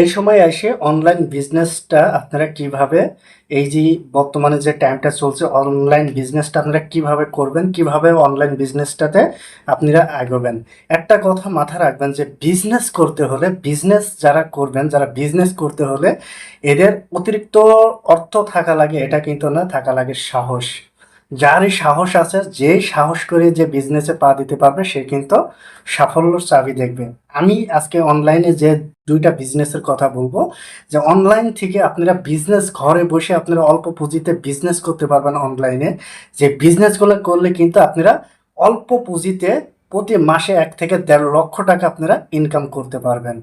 এই সময় এসে অনলাইন বিজনেসটা আপনারা কীভাবে, এই যে বর্তমানে যে টাইমটা চলছে অনলাইন বিজনেসটা আপনারা কীভাবে করবেন, কীভাবে অনলাইন বিজনেসটাতে আপনারা এগোবেন? একটা কথা মাথা রাখবেন যে বিজনেস করতে হলে বিজনেস যারা করবেন, যারা বিজনেস করতে হলে, এদের অতিরিক্ত অর্থ থাকা লাগে, এটা কিন্তু না, থাকা লাগে সাহস। যারই সাহস আছে যেই সাহস করে যে বিজনেসে পা দিতে পারবে, সে কিন্তু সাফল্যর চাবি দেখবে। আমি আজকে অনলাইনে যে দুইটা বিজনেসের কথা বলব, যে অনলাইন থেকে আপনারা বিজনেস ঘরে বসে আপনারা অল্প পুঁজিতে বিজনেস করতে পারবেন অনলাইনে যে বিজনেসগুলো করলে কিন্তু আপনারা অল্প পুঁজিতে প্রতি মাসে এক থেকে দেড় লক্ষ টাকা আপনারা ইনকাম করতে পারবেন।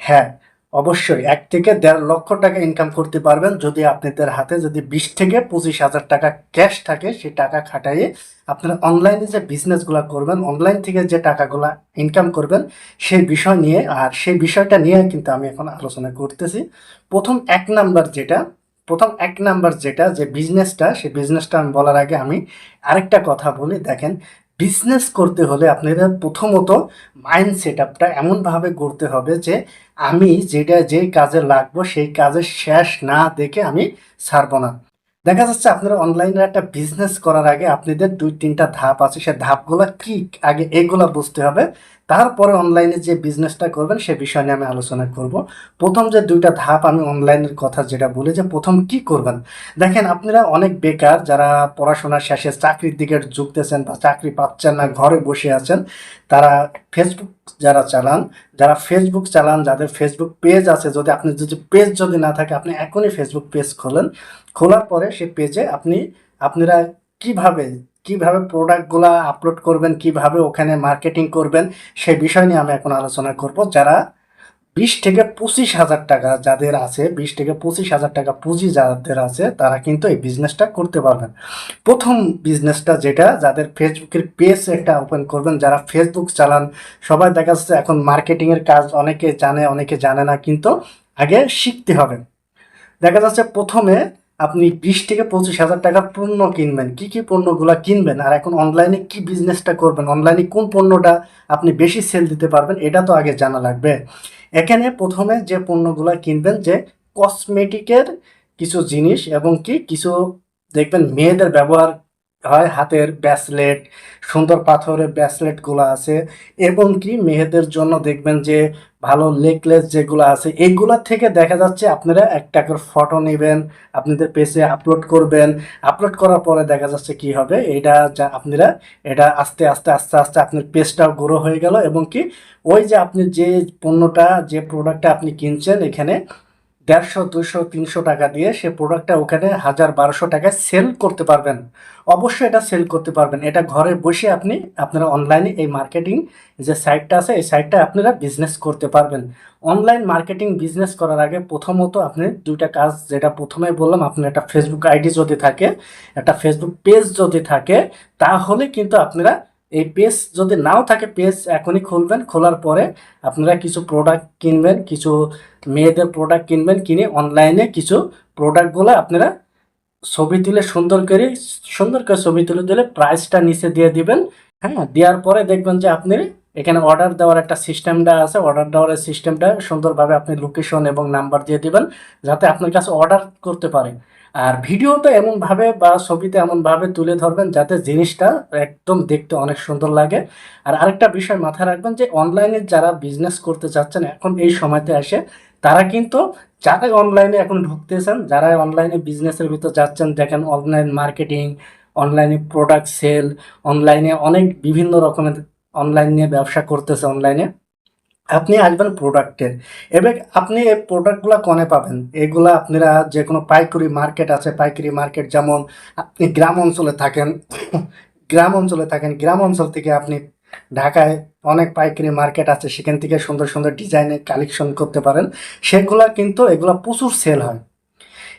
হ্যাঁ অবশ্যই এক থেকে দেড় লক্ষ টাকা ইনকাম করতে পারবেন। যদি আপনাদের হাতে যদি বিশ থেকে পঁচিশ হাজার টাকা ক্যাশ থাকে সেই টাকা খাটাইয়ে আপনারা অনলাইনে যে বিজনেসগুলো করবেন অনলাইন থেকে যে টাকাগুলো ইনকাম করবেন সেই বিষয় নিয়ে আর সেই বিষয়টা নিয়ে কিন্তু আমি এখন আলোচনা করতেছি। প্রথম এক নাম্বার যেটা, প্রথম এক নাম্বার যেটা, যে বিজনেসটা সেই বিজনেসটা আমি বলার আগে আমি আরেকটা কথা বলি। দেখেন বিজনেস করতে হলে আপনাদের প্রথমত মাইন্ড সেট আপটা এমনভাবে গড়তে হবে যে আমি যেটা যে কাজে লাগবো সেই কাজের শেষ না দেখে আমি ছাড়বো না। দেখা যাচ্ছে আপনারা অনলাইনে একটা বিজনেস করার আগে আপনাদের দুই তিনটা ধাপ আছে। সে ধাপগুলো কি? আগে এগুলো বুঝতে হবে। তারপরে অনলাইনে যে বিজনেসটা করবেন, সে বিষয় নিয়ে আমি আলোচনা করব। প্রথম যে দুইটা ধাপ আমি অনলাইনের কথা যেটা বলি, যে প্রথম কি করবেন? দেখেন, আপনারা অনেক বেকার যারা পড়াশোনা শেষে চাকরির দিকে ঝুঁকতেছেন বা চাকরি পাচ্ছেন না, ঘরে বসে আছেন, তারা ফেসবুক যারা চালান, যারা ফেসবুক চালান, যাদের ফেসবুক পেজ আছে, যদি আপনি যদি পেজ যদি না থাকে, আপনি এখনই ফেসবুক পেজ খোলেন। খোলার পরে সেই পেজে আপনি, আপনারা কীভাবে কীভাবে প্রোডাক্টগুলো আপলোড করবেন, কীভাবে ওখানে মার্কেটিং করবেন সেই বিষয় নিয়ে আমি এখন আলোচনা করব। যারা বিশ থেকে পঁচিশ হাজার টাকা যাদের আছে, বিশ থেকে পঁচিশ হাজার টাকা পুঁজি যাদের আছে, তারা কিন্তু এই বিজনেসটা করতে পারবেন। প্রথম বিজনেসটা যেটা, যাদের ফেসবুকের পেজ একটা ওপেন করবেন, যারা ফেসবুক চালান, সবাই দেখা যাচ্ছে এখন মার্কেটিংয়ের কাজ অনেকে জানে অনেকে জানে না, কিন্তু আগে শিখতে হবে। দেখা যাচ্ছে প্রথমে আপনি বিশ থেকে পঁচিশ হাজার টাকার পণ্য কিনবেন। কি কি পণ্যগুলো কিনবেন? আর এখন অনলাইনে কি বিজনেসটা করবেন? অনলাইনে কোন পণ্যটা আপনি বেশি সেল দিতে পারবেন? এটা তো আগে জানা লাগবে। এখানে প্রথমে যে পণ্যগুলো কিনবেন, যে কসমেটিকের কিছু জিনিস এবং কি? কিছু দেখবেন মেয়েদের ব্যবহার হয়, হাতের ব্যাসলেট সুন্দর পাথরের ব্যাসলেটগুলো আছে। এবং কি মেয়েদের জন্য দেখবেন যে ভালো নেকলেস যেগুলো আছে, এগুলা থেকে দেখা যাচ্ছে আপনারা একটা করে ফটো নেবেন, আপনাদের পেজে আপলোড করবেন। আপলোড করার পরে দেখা যাচ্ছে কি হবে, এটা যা আপনারা, এটা আস্তে আস্তে আস্তে আস্তে আপনার পেজটাও গ্রো হয়ে গেল। এবং কি ওই যে আপনি যে পণ্যটা, যে প্রোডাক্টটা আপনি কিনছেন এখানে দেড়শো দুশো তিনশো টাকা দিয়ে সে প্রোডাক্টটা ওখানে হাজার, বারোশো টাকায় সেল করতে পারবেন। অবশ্যই এটা সেল করতে পারবেন। এটা ঘরে বসে আপনি, আপনারা অনলাইনে এই মার্কেটিং যে সাইটটা আছে, এই সাইটটা আপনারা বিজনেস করতে পারবেন। অনলাইন মার্কেটিং বিজনেস করার আগে প্রথমত আপনি দুইটা কাজ, যেটা প্রথমে বললাম, আপনার একটা ফেসবুক আইডি যদি থাকে, একটা ফেসবুক পেজ যদি থাকে, তাহলে কিন্তু আপনারা এই পেজ যদি নাও থাকে পেজ এখনই খুলবেন, খোলার পরে আপনারা কিছু প্রোডাক্ট কিনবেন, কিছু মেয়েদের প্রোডাক্ট কিনবেন, কিনে অনলাইনে কিছু প্রোডাক্টগুলো আপনারা ছবি তুলে সুন্দর করে সুন্দর করে ছবি তুলে দিলে প্রাইসটা নিচে দিয়ে দিবেন। হ্যাঁ দেওয়ার পরে দেখবেন যে আপনি এখানে অর্ডার দেওয়ার একটা সিস্টেমটা আছে অর্ডার দেওয়ার সিস্টেমটা সুন্দরভাবে আপনি লোকেশন এবং নাম্বার দিয়ে দিবেন, যাতে আপনার কাছে অর্ডার করতে পারে। আর ভিডিওটা এমনভাবে বা ছবিতে এমনভাবে তুলে ধরবেন যাতে জিনিসটা একদম দেখতে অনেক সুন্দর লাগে। আর আরেকটা বিষয় মাথায় রাখবেন যে অনলাইনে যারা বিজনেস করতে চাচ্ছেন, এখন এই সময়তে আসে তারা কিন্তু যারা অনলাইনে এখন ঢুকতেছেন যারা অনলাইনে বিজনেসের ভিতর যাচ্ছেন, দেখেন অনলাইন মার্কেটিং অনলাইনে প্রোডাক্ট সেল অনলাইনে অনেক বিভিন্ন রকমের অনলাইন নিয়ে ব্যবসা করতেছে অনলাইনে আপনি আসবেন প্রোডাক্টের এবার আপনি এই প্রোডাক্টগুলো কনে পাবেন। এগুলো আপনারা যে কোনো পাইকারি মার্কেট আছে, পাইকারি মার্কেট যেমন আপনি গ্রাম অঞ্চলে থাকেন, গ্রাম অঞ্চলে থাকেন, গ্রাম অঞ্চল থেকে আপনি ঢাকায় অনেক পাইকারি মার্কেট আছে, সেখান থেকে সুন্দর সুন্দর ডিজাইনের কালেকশন করতে পারেন। সেগুলা কিন্তু, এগুলো প্রচুর সেল হয়।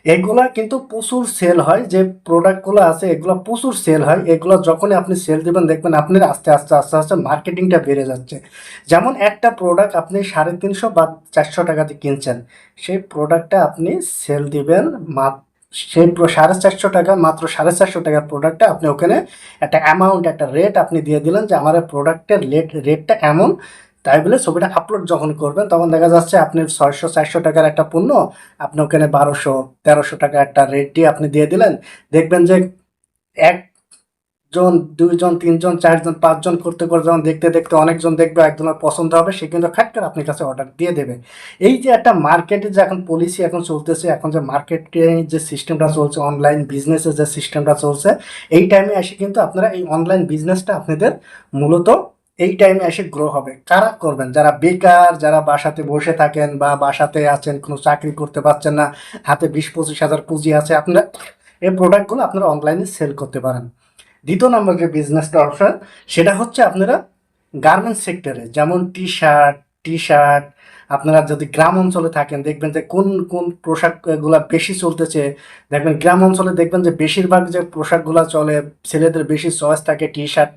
এগুলা কিন্তু প্রচুর সেল হয়, যে প্রোডাক্টগুলো আছে, এগুলো প্রচুর সেল হয়। এগুলো যখনই আপনি সেল দিবেন, দেখবেন আপনার আস্তে আস্তে আস্তে আস্তে মার্কেটিংটা বেড়ে যাচ্ছে। যেমন একটা প্রোডাক্ট আপনি সাড়ে তিনশো বা চারশো টাকাতে কিনছেন, সেই প্রোডাক্টটা আপনি সেল দিবেন মাত্র সেই সাড়ে চারশো টাকা, মাত্র সাড়ে চারশো টাকার প্রোডাক্টটা আপনি ওখানে একটা অ্যামাউন্ট একটা রেট আপনি দিয়ে দিলেন যে আমার প্রোডাক্টের রেট রেটটা এমন তাই বলে ছবিটা আপলোড যখন করবেন, তখন দেখা যাচ্ছে আপনি ছয়শো, চারশো টাকার একটা পণ্য, আপনি ওখানে বারোশো, তেরোশো টাকা একটা রেট দিয়ে আপনি দিয়ে দিলেন। দেখবেন যে একজন, দুইজন, তিনজন, চারজন, পাঁচজন করতে করে যখন দেখতে দেখতে অনেকজন দেখবে একজনের পছন্দ হবে, সে কিন্তু খাট করে আপনার কাছে অর্ডার দিয়ে দেবে। এই যে একটা মার্কেটে যে এখন পলিসি এখন চলতেছে, এখন যে মার্কেটে যে সিস্টেমটা চলছে অনলাইন বিজনেসের যে সিস্টেমটা চলছে, এই টাইমে এসে কিন্তু আপনারা এই অনলাইন বিজনেসটা আপনাদের মূলত এই টাইমে এসে গ্রো হবে। কারা করবেন? যারা বেকার, যারা বাসাতে বসে থাকেন বা বাসাতে আছেন, কোনো চাকরি করতে পারছেন না, হাতে বিশ পঁচিশ হাজার পুঁজি আছে, আপনারা এই প্রোডাক্টগুলো আপনারা অনলাইনে সেল করতে পারেন। দ্বিতীয় নম্বর যে বিজনেসটা অপশন সেটা হচ্ছে আপনারা গার্মেন্টস সেক্টরে যেমন টি শার্ট টি শার্ট আপনারা যদি গ্রাম অঞ্চলে থাকেন, দেখবেন যে কোন কোন পোশাকগুলো বেশি চলতেছে, দেখবেন গ্রাম অঞ্চলে দেখবেন যে বেশিরভাগ যে পোশাকগুলো চলে, ছেলেদের বেশি চয়েস থাকে টি শার্ট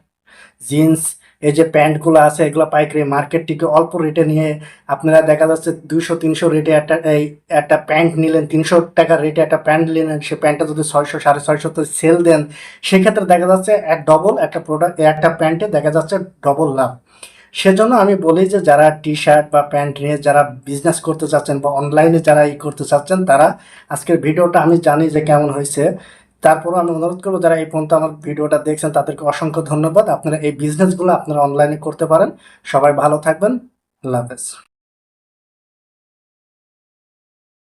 জিন্স এই যে প্যান্টগুলো আছে, এগুলো পাইকারি মার্কেট থেকে অল্প রেটে নিয়ে আপনারা দেখা যাচ্ছে দুইশো, তিনশো রেটে একটা, এই একটা প্যান্ট নিলেন, তিনশো টাকার রেটে একটা প্যান্ট নিলেন, সে প্যান্টটা যদি ছয়শো, সাড়ে ছয়শো তো সেল দেন, সেক্ষেত্রে দেখা যাচ্ছে এক ডবল একটা প্রোডাক্ট একটা প্যান্টে দেখা যাচ্ছে ডবল লাভ। সেজন্য আমি বলি যে যারা টি শার্ট বা প্যান্ট নিয়ে যারা বিজনেস করতে চাচ্ছেন বা অনলাইনে যারা ই করতে চাচ্ছেন, তারা আজকের ভিডিওটা আমি জানি যে কেমন হয়েছে। তারপরও আমি অনুরোধ করব, যারা এই পর্যন্ত আমার ভিডিওটা দেখছেন, তাদেরকে অসংখ্য ধন্যবাদ। আপনারা এই বিজনেসগুলো আপনারা অনলাইনে করতে পারেন। সবাই ভালো থাকবেন। আল্লাহ হাফেজ।